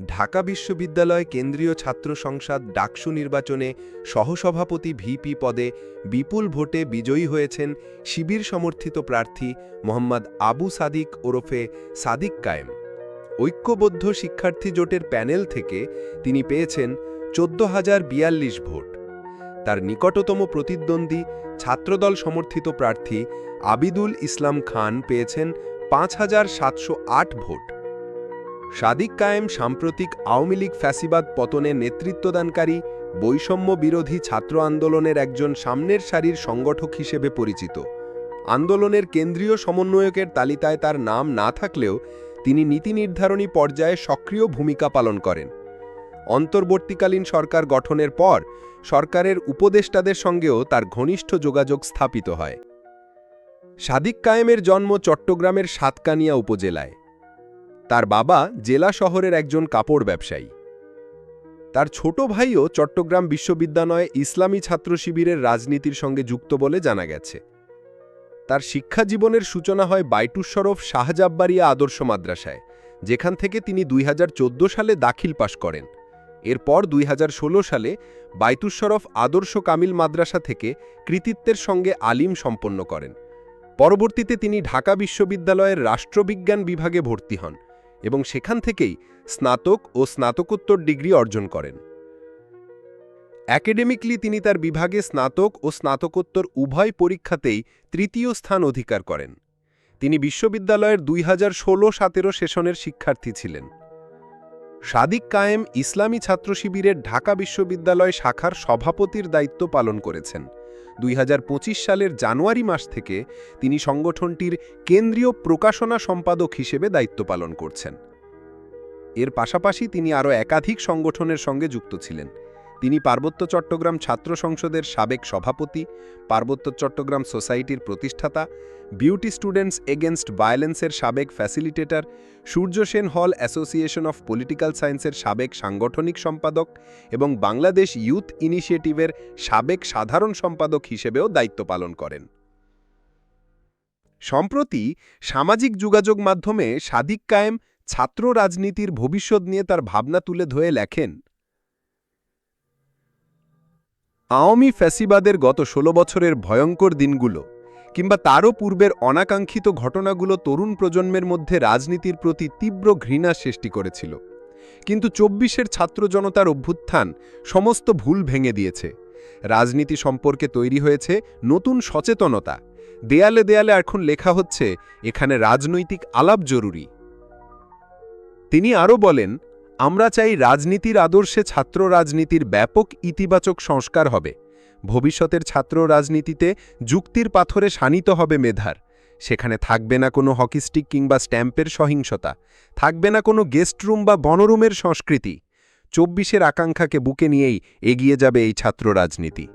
ঢাকা বিশ্ববিদ্যালয় কেন্দ্রীয় ছাত্র সংসদ ডাকসু নির্বাচনে সহসভাপতি ভিপি পদে বিপুল ভোটে বিজয়ী হয়েছেন শিবির সমর্থিত প্রার্থী মোহাম্মদ আবু সাদিক ওরফে সাদিক কায়েম। ঐক্যবদ্ধ শিক্ষার্থী জোটের প্যানেল থেকে তিনি পেয়েছেন চোদ্দ হাজার বিয়াল্লিশ ভোট। তার নিকটতম প্রতিদ্বন্দ্বী ছাত্রদল সমর্থিত প্রার্থী আবিদুল ইসলাম খান পেয়েছেন পাঁচ হাজার সাতশো আট ভোট। সাদিক কায়েম সাম্প্রতিক আওয়ামী লীগ ফ্যাসিবাদ পতনে নেতৃত্বদানকারী, বৈষম্য বিরোধী ছাত্র আন্দোলনের একজন সামনের সারির সংগঠক হিসেবে পরিচিত। আন্দোলনের কেন্দ্রীয় সমন্বয়কের তালিকায় তার নাম না থাকলেও তিনি নীতি নির্ধারণী পর্যায়ে সক্রিয় ভূমিকা পালন করেন। অন্তর্বর্তীকালীন সরকার গঠনের পর সরকারের উপদেষ্টাদের সঙ্গেও তার ঘনিষ্ঠ যোগাযোগ স্থাপিত হয়। সাদিক কায়েমের জন্ম চট্টগ্রামের সাতকানিয়া উপজেলায়। তার বাবা জেলা শহরের একজন কাপড় ব্যবসায়ী। তার ছোট ভাইও চট্টগ্রাম বিশ্ববিদ্যালয়ে ইসলামী ছাত্র শিবিরের রাজনীতির সঙ্গে যুক্ত বলে জানা গেছে। তার শিক্ষা জীবনের সূচনা হয় বাইটুশরফ শাহজাব্বারিয়া আদর্শ মাদ্রাসায়, যেখান থেকে তিনি দুই হাজার চোদ্দ সালে দাখিল পাশ করেন। এরপর দুই হাজার ষোলো সালে বাইতুশরফ আদর্শ কামিল মাদ্রাসা থেকে কৃতিত্বের সঙ্গে আলিম সম্পন্ন করেন। পরবর্তীতে তিনি ঢাকা বিশ্ববিদ্যালয়ের রাষ্ট্রবিজ্ঞান বিভাগে ভর্তি হন। এবং সেখান থেকেই স্নাতক ও স্নাতকোত্তর ডিগ্রি অর্জন করেন। অ্যাকাডেমিকলি তিনি তার বিভাগে স্নাতক ও স্নাতকোত্তর উভয় পরীক্ষাতেই তৃতীয় স্থান অধিকার করেন। তিনি বিশ্ববিদ্যালয়ের দুই হাজার ষোলো সতেরো সেশনের শিক্ষার্থী ছিলেন। সাদিক কায়েম ইসলামী ছাত্র শিবিরের ঢাকা বিশ্ববিদ্যালয় শাখার সভাপতির দায়িত্ব পালন করেছেন। দুই হাজার পঁচিশ সালের জানুয়ারি মাস থেকে তিনি সংগঠনটির কেন্দ্রীয় প্রকাশনা সম্পাদক হিসেবে দায়িত্ব পালন করছেন। এর পাশাপাশি তিনি আরও একাধিক সংগঠনের সঙ্গে যুক্ত ছিলেন। তিনি পার্বত্য চট্টগ্রাম ছাত্র সংসদের সাবেক সভাপতি, পার্বত্য চট্টগ্রাম সোসাইটির প্রতিষ্ঠাতা, বিউটি স্টুডেন্টস এগেনস্ট ভায়োলেন্সের সাবেক ফ্যাসিলিটেটর, সূর্য সেন হল অ্যাসোসিয়েশন অফ পলিটিক্যাল সায়েন্সের সাবেক সাংগঠনিক সম্পাদক এবং বাংলাদেশ ইউথ ইনিশিয়েটিভের সাবেক সাধারণ সম্পাদক হিসেবেও দায়িত্ব পালন করেন। সম্প্রতি সামাজিক যোগাযোগ মাধ্যমে সাদিক কায়েম ছাত্র রাজনীতির ভবিষ্যৎ নিয়ে তার ভাবনা তুলে ধরে লেখেন। আওয়ামী ফ্যাসিবাদের গত ষোলো বছরের ভয়ঙ্কর দিনগুলো, কিংবা তারও পূর্বের অনাকাঙ্ক্ষিত ঘটনাগুলো তরুণ প্রজন্মের মধ্যে রাজনীতির প্রতি তীব্র ঘৃণা সৃষ্টি করেছিল। কিন্তু চব্বিশের ছাত্র জনতার অভ্যুত্থান সমস্ত ভুল ভেঙে দিয়েছে। রাজনীতি সম্পর্কে তৈরি হয়েছে নতুন সচেতনতা। দেয়ালে দেয়ালে এখন লেখা হচ্ছে, এখানে রাজনৈতিক আলাপ জরুরি। তিনি আরও বলেন আমরা চাই রাজনীতির আদর্শে ছাত্র রাজনীতির ব্যাপক ইতিবাচক সংস্কার হবে। ভবিষ্যতের ছাত্র রাজনীতিতে যুক্তির পাথরে শানিত হবে মেধার। সেখানে থাকবে না কোনো হকিস্টিক কিংবা স্ট্যাম্পের সহিংসতা। থাকবে না কোনো গেস্টরুম বা বনরুমের সংস্কৃতি। চব্বিশের আকাঙ্ক্ষাকে বুকে নিয়েই এগিয়ে যাবে এই ছাত্র রাজনীতি।